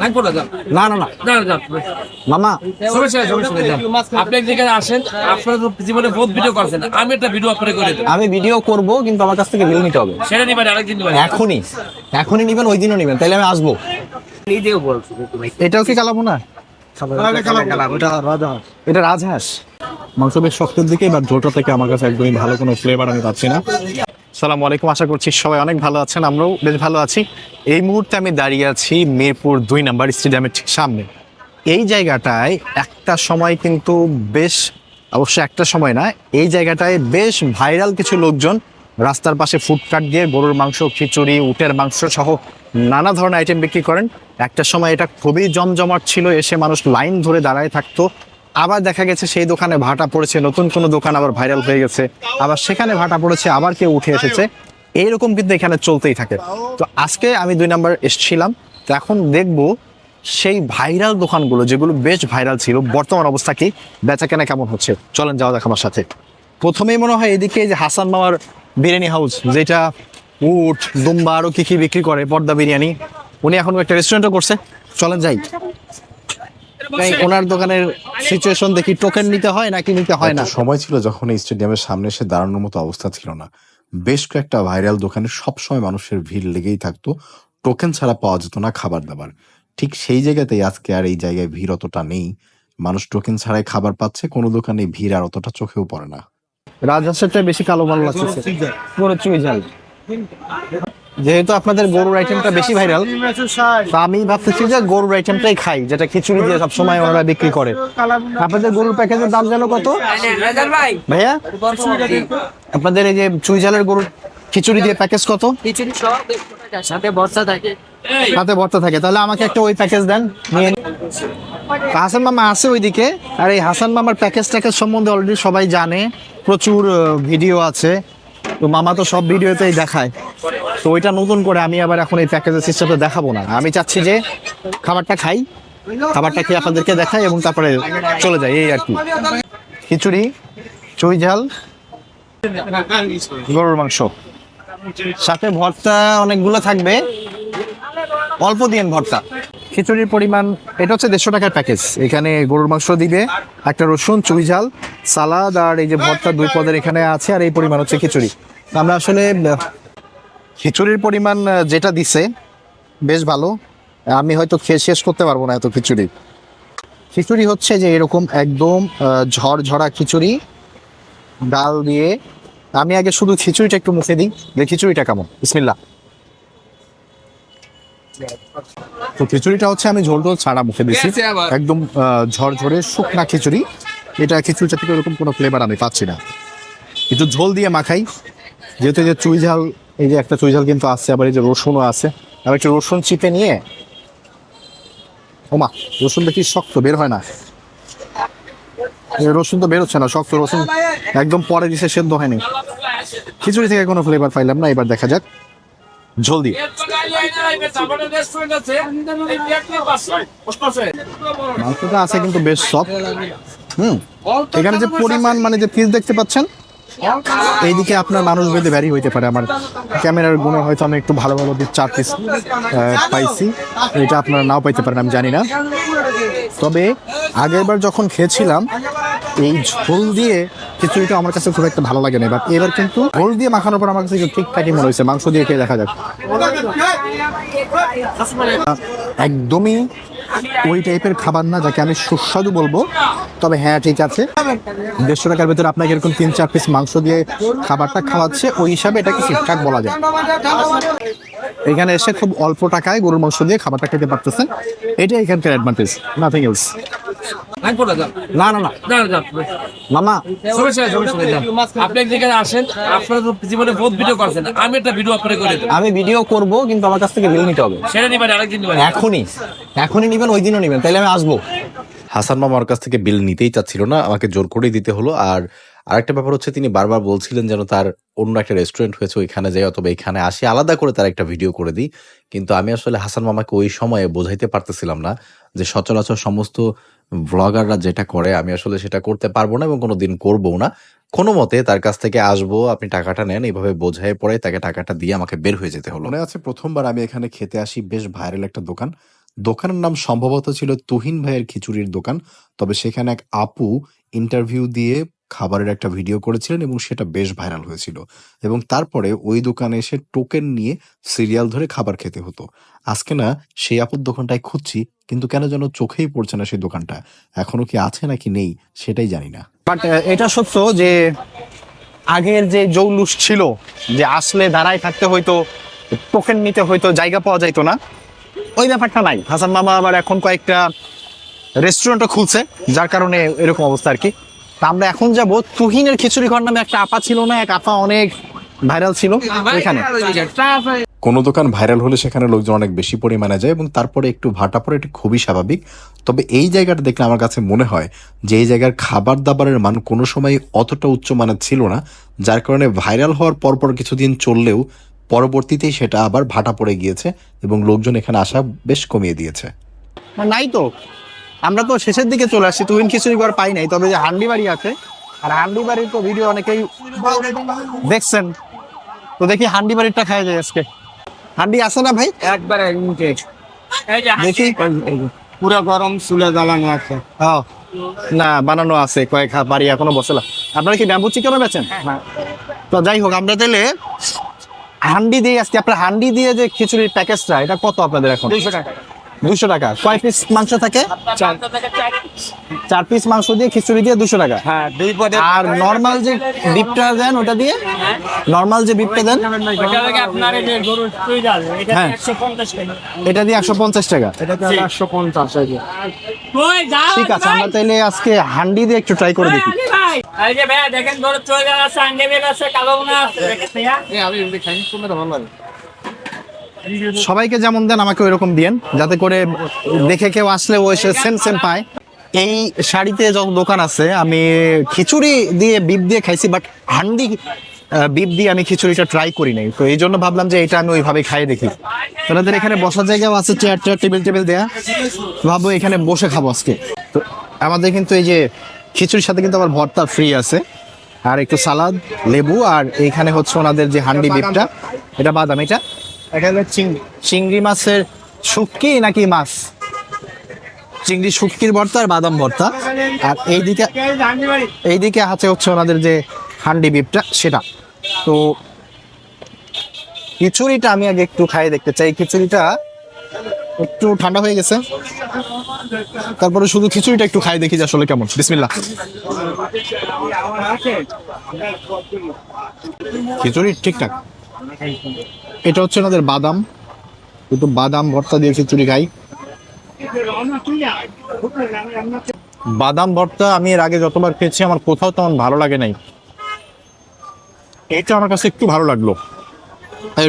লাগবো না না না না। না না, যান মামা। সমস্যা নেই, সমস্যা নেই, যান। আপনি এক আসেন আপনারা তো জীবনে বহুত ভিডিও করছেন আমি একটা ভিডিও আপনাকে করে দেবো। আমি ভিডিও করব কিন্তু আমার কাছ থেকে বিল নিতে হবে। সেটা নিবেন আরেকদিন নিবেন। এখনই এখনই নিবেন ওই দিনও নিবেন তাহলে আমি আসব। নিজেও বলছি এটাও কি কালাবো না? এটা রাজহাঁস। মাংস বেশ শক্তের দিকে এবার ঝোলটা থেকে আমার কাছে একদমই ভালো কোনো ফ্লেভার আমি পাচ্ছি না। সালাম আলাইকুম, আশা করছি সবাই অনেক ভালো আছেন, আমরাও বেশ ভালো আছি। এই মুহূর্তে আমি দাঁড়িয়ে আছি মিরপুর দুই নাম্বার স্টেডিয়ামের ঠিক সামনে। এই জায়গাটায় একটা সময় কিন্তু বেশ, অবশ্য একটা সময় না, এই জায়গাটায় বেশ ভাইরাল কিছু লোকজন রাস্তার পাশে ফুডকার্ট দিয়ে গরুর মাংস, খিচুড়ি, উটের মাংস সহ নানা ধরনের আইটেম বিক্রি করেন। একটা সময় এটা খুবই জমজমাট ছিল, এসে মানুষ লাইন ধরে দাঁড়ায় থাকতো। আবার দেখা গেছে সেই দোকানে ভাটা পড়েছে, নতুন কোনো দোকান আবার ভাইরাল হয়ে গেছে, আবার সেখানে ভাটা পড়েছে, আবার কেউ উঠে এসেছে। এইরকম কিন্তু এখানে চলতেই থাকে। তো আজকে আমি দুই নাম্বার এসেছিলাম, তো এখন দেখব সেই ভাইরাল দোকানগুলো, যেগুলো বেশ ভাইরাল ছিল, বর্তমান অবস্থা কি বেচা কেনা কেমন হচ্ছে? চলেন যাওয়া দেখ আমার সাথে। প্রথমেই মনে হয় এদিকে যে হাসান মামার বিরিয়ানি হাউস যেটা উট, দুম্বা আরও কি কি বিক্রি করে, পর্দা বিরিয়ানি, উনি এখন একটা রেস্টুরেন্টও করছে। চলেন যাই। ওনার দোকানের সিচুয়েশন দেখি টোকেন নিতে হয় নাকি নিতে হয় না? সময় ছিল যখন এই স্টেডিয়ামের সামনে এসে দাঁড়ানোর মতো অবস্থা ছিল না। বেশ কয়েকটা ভাইরাল দোকানে সবসময় মানুষের ভিড় লেগেই থাকতো। টোকেন ছাড়া পাওয়া যেত না খাবার দাবার ঠিক সেই জায়গাতেই আজকে আর এই জায়গায় ভিড় অতটা নেই। মানুষ টোকেন ছাড়াই খাবার পাচ্ছে কোনো দোকানে ভিড় আর অতটা চোখেও পড়ে না। রাজহাঁসেরটা বেশি কালো ভালো লাগছে। পুরো চুই ঝাল। যেহেতু আপনাদের গরুর আইটেমটা বেশি ভাইরাল তো আমি ভাবতেছি যে গরুর আইটেমটাই খাই, যেটা খিচুড়ি দিয়ে সবসময় ওনারা বিক্রি করে। আপনাদের গরুর প্যাকেজের দাম জানো কত? ভাইয়া, আপনাদের এই যে চুই ঝালের গরুর খিচুড়ি দিয়ে প্যাকেজ কত? খিচুড়ি সব সাথে বর্ষা থাকে হাতে ভর্তা থাকে। তাহলে আমাকে একটা ওই প্যাকেজ দেন হাসান মামা আছে ওইদিকে, আর এই হাসান মামার প্যাকেজ ট্যাকেজ সম্বন্ধে অলরেডি সবাই জানে, প্রচুর ভিডিও আছে। তো মামা তো সব ভিডিওতেই দেখায়। তো ওইটা নতুন করে আমি আবার এখন এই প্যাকেজের সিস্টেমটা দেখাবো না। আমি চাচ্ছি যে খাবারটা খাই, খাবারটা খেয়ে আপনাদেরকে দেখাই এবং তারপরে চলে যাই, এই আর কি। খিচুড়ি, চুই ঝাল, গরুর মাংস। সাথে ভর্তা অনেকগুলো থাকবে। অল্প দিন ভর্তা। খিচুড়ির পরিমাণ, এটা হচ্ছে দেড়শো টাকার প্যাকেজ এখানে গরুর মাংস দিবে, একটা রসুন, চুই ঝাল, সালাদ আর এই যে ভর্তা দুই পদের এখানে আছে, আর এই পরিমাণ হচ্ছে খিচুড়ি। আমরা আসলে খিচুড়ির পরিমাণ যেটা দিছে বেশ ভালো। আমি হয়তো খেয়ে শেষ করতে পারব না এত খিচুড়ি। খিচুড়ি হচ্ছে যে এরকম একদম ঝরঝরা খিচুড়ি ডাল দিয়ে। আমি আগে শুধু খিচুড়িটা একটু মুখে দিই যে খিচুড়িটা কেমন? বিসমিল্লাহ। তো খিচুড়িটা হচ্ছে আমি ঝোল টোল ছাড়া মুখে দিচ্ছি একদম ঝরঝরে শুকনা খিচুড়ি। এটা খিচুড়িটা থেকে ওরকম কোনো ফ্লেভার আমি পাচ্ছি না। একটু ঝোল দিয়ে মাখাই যেহেতু যে চুই ঝাল এই যে একটা চুই ঝাল কিন্তু আছে, আবার এই যে রসুনও আছে। আমি একটু রসুন চিপে নিয়ে, ওমা রসুন দেখি শক্ত, বের হয় না। রসুন তো বেরোচ্ছে না, শক্ত রসুন একদম পরে দিছে, সেদ্ধ হয়নি। খিচুড়ি থেকে কোনো ফ্লেভার পাইলাম না, এবার দেখা যাক। ঝোল দিয়ে। মাংসটা আছে কিন্তু বেশ সফট হুম, এখানে যে পরিমাণ মানে যে পিস দেখতে পাচ্ছেন এইদিকে আপনার মানুষ বেঁধে ভ্যারি হইতে পারে আমার ক্যামেরার গুণে হয়তো আমি একটু ভালো ভালো চার পিস পাইছি। এটা আপনারা নাও পাইতে পারেন, আমি জানি না। তবে আগেরবার যখন খেয়েছিলাম, এই ঝোল দিয়ে খিচুড়িটা আমার কাছে খুব একটা ভালো লাগে না এবার এবার কিন্তু ঝোল দিয়ে মাখানোর পর আমার কাছে ঠিকঠাকই মনে হয়েছে। মাংস দিয়ে খেয়ে দেখা যাক। একদমই ওই টাইপের খাবার না যাকে আমি সুস্বাদু বলব। তবে হ্যাঁ ঠিক আছে। দেড়শো টাকার ভেতরে আপনাকে এরকম তিন, চার পিস মাংস দিয়ে খাবারটা খাওয়াচ্ছে। ওই হিসাবে এটাকে ঠিকঠাক বলা যায়? এখানে এসে খুব অল্প টাকায় গরুর মাংস দিয়ে খাবারটা খেতে পারতেছেন। এটাই এখানকার অ্যাডভান্টেজ নাথিং এলস না না না না না। না, যান মামা। সমস্যা সমস্যা আপনি এক আসেন আপনারা তো জীবনে বহুত ভিডিও করছেন। আমি একটা ভিডিও আপনাকে করে দেবো। আমি ভিডিও করব কিন্তু আমার কাছ থেকে বিল নিতে হবে। সেটা নিবেন আরেকদিন নিবেন। এখনই। এখনই নিবেন ওই দিনও নিবেন। তাহলে আমি আসব। হাসান মামা আমার কাছ থেকে বিল নিতেই চাচ্ছিল না আমাকে জোর করেই দিতে হলো। আর আরেকটা ব্যাপার হচ্ছে তিনি বারবার বলছিলেন যেন তার অন্য একটা রেস্টুরেন্ট হয়েছে ওইখানে যাই অথবা এখানে আসি। আলাদা করে তার একটা ভিডিও করে দিই। কিন্তু আমি আসলে হাসান মামাকে ওই সময়ে বোঝাইতে পারতেছিলাম না যে সচরাচর সমস্ত ব্লগাররা যেটা করে, আমি আসলে সেটা করতে পারব না এবং কোনো দিন করব না। কোনো মতে তার কাছ থেকে আসব, আপনি টাকাটা নেন, এইভাবে বোঝায় পরে তাকে টাকাটা দিয়ে আমাকে বের হয়ে যেতে হলো। মনে আছে প্রথমবার আমি এখানে খেতে আসি বেশ ভাইরাল একটা দোকান। দোকানের নাম সম্ভবত ছিল তুহিন ভাইয়ের খিচুড়ির দোকান, তবে সেখানে এক আপু ইন্টারভিউ দিয়ে খাবারের একটা ভিডিও করেছিলেন এবং সেটা বেশ ভাইরাল হয়েছিল। এবং তারপরে ওই দোকানে এসে টোকেন নিয়ে সিরিয়াল ধরে খাবার খেতে হতো। আজকে না সেই আপুর দোকানটায় খুঁজছি, কিন্তু কেন যেন চোখেই পড়ছে না সেই দোকানটা। এখনও কি আছে নাকি নেই সেটাই জানি না। বাট এটা সত্য যে আগের যে জৌলুস ছিল, যে আসলে দাঁড়ায় থাকতে হয়তো টোকেন নিতে হয়তো জায়গা পাওয়া যাইতো না, ওই ব্যাপারটা নাই। হাসান মামা আবার এখন কয়েকটা রেস্টুরেন্টও খুলছে, যার কারণে এরকম অবস্থা আর কি। তা আমরা এখন যাব তুহিনের খিচুড়ি ঘর নামে একটা আপা ছিল না এক আপা অনেক ভাইরাল ছিল ওইখানে কোনো দোকান ভাইরাল হলে সেখানে লোকজন অনেক বেশি পরিমাণে যায় এবং তারপরে একটু ভাটা পড়ে এটি খুবই স্বাভাবিক। তবে এই জায়গাটা দেখলে আমার কাছে মনে হয় যে এই জায়গার খাবার দাবারের মান কোনো সময় অতটা উচ্চ মানের ছিল না যার কারণে ভাইরাল হওয়ার পরপর কিছুদিন চললেও পরবর্তীতেই সেটা আবার ভাটা পড়ে গিয়েছে এবং লোকজন এখানে আসা বেশ কমিয়ে দিয়েছে। নাই তো। আমরা তো শেষের দিকে চলে আসছি তুহিন খিচুড়ি ঘর পাই নাই তবে যে হান্ডি বাড়ি আছে আর হান্ডি বাড়ির তো ভিডিও অনেকেই দেখছেন। তো দেখি হান্ডি বাড়িটা খাই যায় আজকে। হান্ডি আছে না ভাই? একবারে মুখে এই দেখি। পুরো গরম চুলে জ্বালানো আছে। ও, না বানানো আছে কয়েক বাড়ি এখনও বসেলা আপনারা কি ব্যাম্বু চিকেনও বেচেন? তো যাই হোক আমরা তাহলে হান্ডি দিয়ে আজকে আপনার হান্ডি দিয়ে যে খিচুড়ির প্যাকেজটা এটা কত আপনাদের এখন? দুইশো টাকা। দুশো টাকা। কয় পিস মাংস থাকে? চার। পিস মাংস দিয়ে খিচুড়ি দিয়ে দুশো টাকা। হ্যাঁ আর নর্মাল যে বিপটা দেন ওটা দিয়ে? নর্মাল যে বিপটা দেন? এটা হ্যাঁ। এটা দিয়ে একশো পঞ্চাশ টাকা। একশো পঞ্চাশ ঠিক আছে আমরা তাইলে আজকে হান্ডি দিয়ে একটু ট্রাই করে দেখি। ভাই। এই যে ভাই দেখেন কালো আছে। আমি খাই ভালো লাগে। সবাইকে যেমন দেন আমাকে ওইরকম দিয়েন, যাতে করে দেখে কেউ আসলে ও এসে সেম সেম পায়। এই শাড়িতে যত দোকান আছে, আমি খিচুড়ি দিয়ে বিপ দিয়ে খাইছি বাট হান্ডি বিপ দিয়ে আমি খিচুড়িটা ট্রাই করি নাই। তো এই জন্য ভাবলাম যে এটা আমি ওইভাবে খাই দেখি। তোমাদের এখানে বসার জায়গাও আছে চেয়ার চেয়ার টেবিল টেবিল দেয়া। ভাববো এখানে বসে খাব আজকে। তো আমাদের কিন্তু এই যে খিচুড়ির সাথে কিন্তু আবার ভর্তা ফ্রি আছে। আর একটু সালাদ, লেবু, আর এইখানে হচ্ছে ওনাদের যে হান্ডি বিপটা, এটা বাদাম, এটা এখানে চিংড়ি। চিংড়ি মাছের শুটকি নাকি মাছ? চিংড়ি শুটকির ভর্তা আর বাদাম ভর্তা। আর এইদিকে এইদিকে আছে হচ্ছে ওনাদের যে হান্ডি বিপটা সেটা। তো খিচুড়িটা আমি আগে একটু খাই, দেখতে চাই। খিচুড়িটা একটু ঠান্ডা হয়ে গেছে। তারপরে শুধু খিচুড়িটা একটু খাই, দেখি যে আসলে কেমন। বিসমিল্লাহ। খিচুড়ি ঠিকঠাক। এটা হচ্ছে ওনাদের বাদাম। একটু বাদাম ভর্তা দিয়ে খিচুড়ি খাই। বাদাম ভর্তা আমি এর আগে যতবার খেয়েছি, আমার কোথাও তেমন ভালো লাগে নাই। এটা আমার কাছে একটু ভালো লাগল।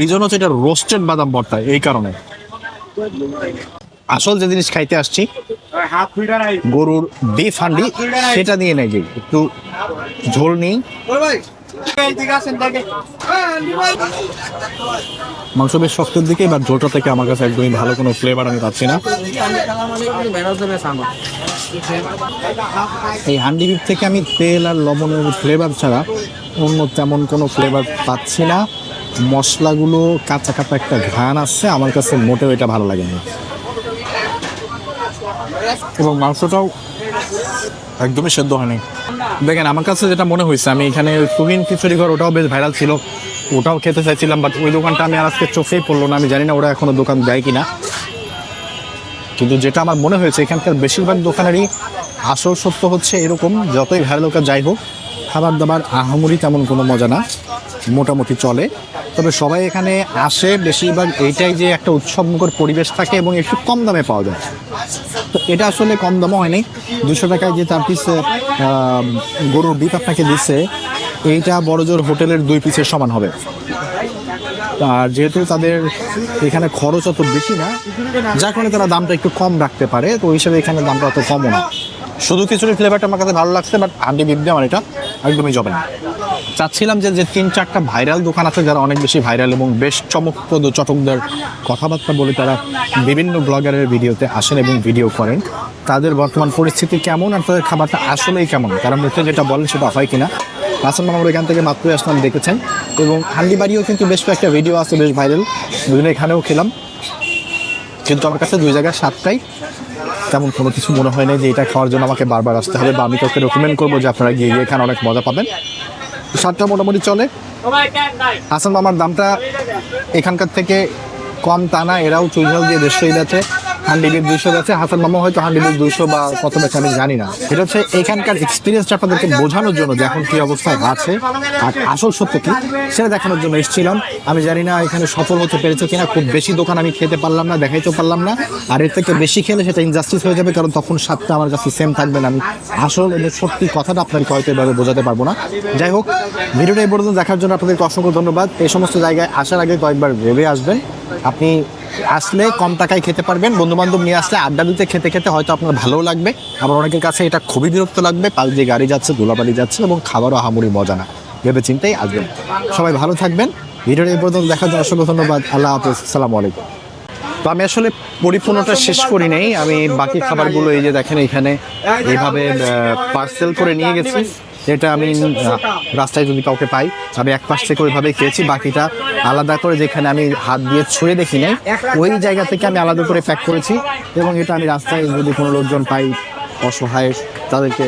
রিজন হচ্ছে এটা রোস্টেড বাদাম ভর্তা, এই কারণে। আসল যে জিনিস খাইতে আসছি, গরুর বিফ হান্ডি, সেটা নিয়ে নেই যে, একটু ঝোল নিই। মাংস বেশ শক্তের দিকে, এবার ঝোলটা থেকে আমার কাছে একদমই ভালো কোনো ফ্লেভার আমি পাচ্ছি না। এই হান্ডি বিফ থেকে আমি তেল আর লবণের ফ্লেভার ছাড়া অন্য তেমন কোনো ফ্লেভার পাচ্ছি না। মশলাগুলো কাঁচা কাঁচা একটা ঘ্রাণ আসছে, আমার কাছে মোটেও এটা ভালো লাগেনি। এবং মাংসটাও একদমই সেদ্ধ হয়নি। দেখেন, আমার কাছে যেটা মনে হয়েছে, আমি এখানে তুহিন খিচুড়ি ঘর, ওটাও বেশ ভাইরাল ছিল। ওটাও খেতে চাইছিলাম বাট ওই দোকানটা আমি আর আজকে চোখেই পড়ল না। আমি জানি না ওরা এখনও দোকান দেয় কি না কিন্তু যেটা আমার মনে হয়েছে, এখানকার বেশিরভাগ দোকানেরই আসল সত্য হচ্ছে এরকম, যতই ভাইরাল যাই হোক খাবার দাবার আহামরি তেমন কোনো মজা না। মোটামুটি চলে। তবে সবাই এখানে আসে, বেশিরভাগ এইটাই যে একটা উৎসবমুখর পরিবেশ থাকে এবং একটু কম দামে পাওয়া যায়। তো এটা আসলে কম দামও হয়নি। দুশো টাকায় যে তার পিস গরুর বিপ আপনাকে দিচ্ছে এইটা বড় জোর হোটেলের দুই পিসের সমান হবে। আর যেহেতু তাদের এখানে খরচ অত বেশি না, যার কারণে তারা দামটা একটু কম রাখতে পারে, তো ওই হিসাবে এখানে দামটা অত কমও না। শুধু খিচুড়ি ফ্লেভারটা আমার কাছে ভালো লাগছে বাট দিয়ে আমার এটা। একদমই জবে না। চাচ্ছিলাম যে যে তিন, চারটা ভাইরাল দোকান আছে যারা অনেক বেশি ভাইরাল এবং বেশ চমকপ্রদ চটকদার কথাবার্তা বলে তারা বিভিন্ন ব্লগারের ভিডিওতে আসেন এবং ভিডিও করেন। তাদের বর্তমান পরিস্থিতি কেমন আর তাদের খাবারটা আসলেই কেমন? তারা মুখে যেটা বলেন সেটা হয় কিনা? হাসান মামার এখান থেকে মাত্রই আসলাম দেখেছেন এবং হান্ডি বাড়িও কিন্তু বেশ কয়েকটা ভিডিও আছে, বেশ ভাইরাল দুদিন এখানেও খেলাম। কিন্তু আমার কাছে দুই জায়গায় সাতটাই। তেমন কোনো কিছু মনে হয় না যে এটা খাওয়ার জন্য আমাকে বারবার আসতে হবে বা আমি কাউকে রেকমেন্ড করব যে আপনারা গিয়ে গিয়ে এখানে অনেক মজা পাবেন। সাতটা মোটামুটি চলে। সবাই আমার দামটা এখানকার থেকে কম তা না, এরাও চুইঝাল দিয়ে দেড়শো হান্ডিবির দুইশো আছে হাসান মামা হয়তো হান্ডিবির দুইশো বা কত বেছে আমি জানি না। এটা হচ্ছে এখানকার এক্সপিরিয়েন্সটা আপনাদেরকে বোঝানোর জন্য যে এখন কি অবস্থায় আছে আর আসল সত্য কি, সেটা দেখানোর জন্য এসেছিলাম। আমি জানি না এখানে সফল হতে পেরেছে কিনা, খুব বেশি দোকান আমি খেতে পারলাম না দেখাইতে পারলাম না। আর এর থেকে বেশি খেলে সেটা ইনজাস্টিস হয়ে যাবে, কারণ তখন স্বাদটা আমার কাছে সেম থাকবে না। আমি আসল এবং সত্যি কথাটা আপনাকে হয়তো এভাবে বোঝাতে পারব না। যাই হোক, ভিডিওটা এই পর্যন্ত দেখার জন্য আপনাদেরকে অসংখ্য ধন্যবাদ। এই সমস্ত জায়গায় আসার আগে কয়েকবার ভেবে আসবেন। আপনি আসলে কম টাকায় খেতে পারবেন। বন্ধু বান্ধব নিয়ে আসলে আড্ডা দিতে, খেতে খেতে হয়তো আপনার ভালোও লাগবে। আবার অনেকের কাছে এটা খুবই বিরক্ত লাগবে। পাল দিয়ে গাড়ি যাচ্ছে ধুলাবাড়ি যাচ্ছে এবং খাবারও হামুড়ি মজা না। ভেবে চিন্তাই আসবেন। সবাই ভালো থাকবেন। ভিডিওটা পর্যন্ত দেখার জন্য অসংখ্য ধন্যবাদ। আল্লাহ হাফিজ। সালামু আলাইকুম। তো আমি আসলে পরিপূর্ণটা শেষ করি নাই। আমি বাকি খাবারগুলো এই যে দেখেন এখানে এইভাবে পার্সেল করে নিয়ে গেছি। যেটা আমি রাস্তায় যদি কাউকে পাই আমি এক পাশ থেকে ওইভাবে খেয়েছি বাকিটা আলাদা করে যেখানে আমি হাত দিয়ে ছুঁয়ে দেখি নাই ওই জায়গা থেকে আমি আলাদা করে প্যাক করেছি এবং এটা আমি রাস্তায় যদি কোনো লোকজন পাই অসহায় তাদেরকে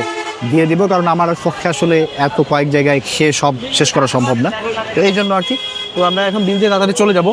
দিয়ে দিব কারণ আমার পক্ষে আসলে এত কয়েক জায়গায় খেয়ে সব শেষ করা সম্ভব না। তো এই জন্য আর কি। তো আমরা এখন বিল দিয়ে তাড়াতাড়ি চলে যাব।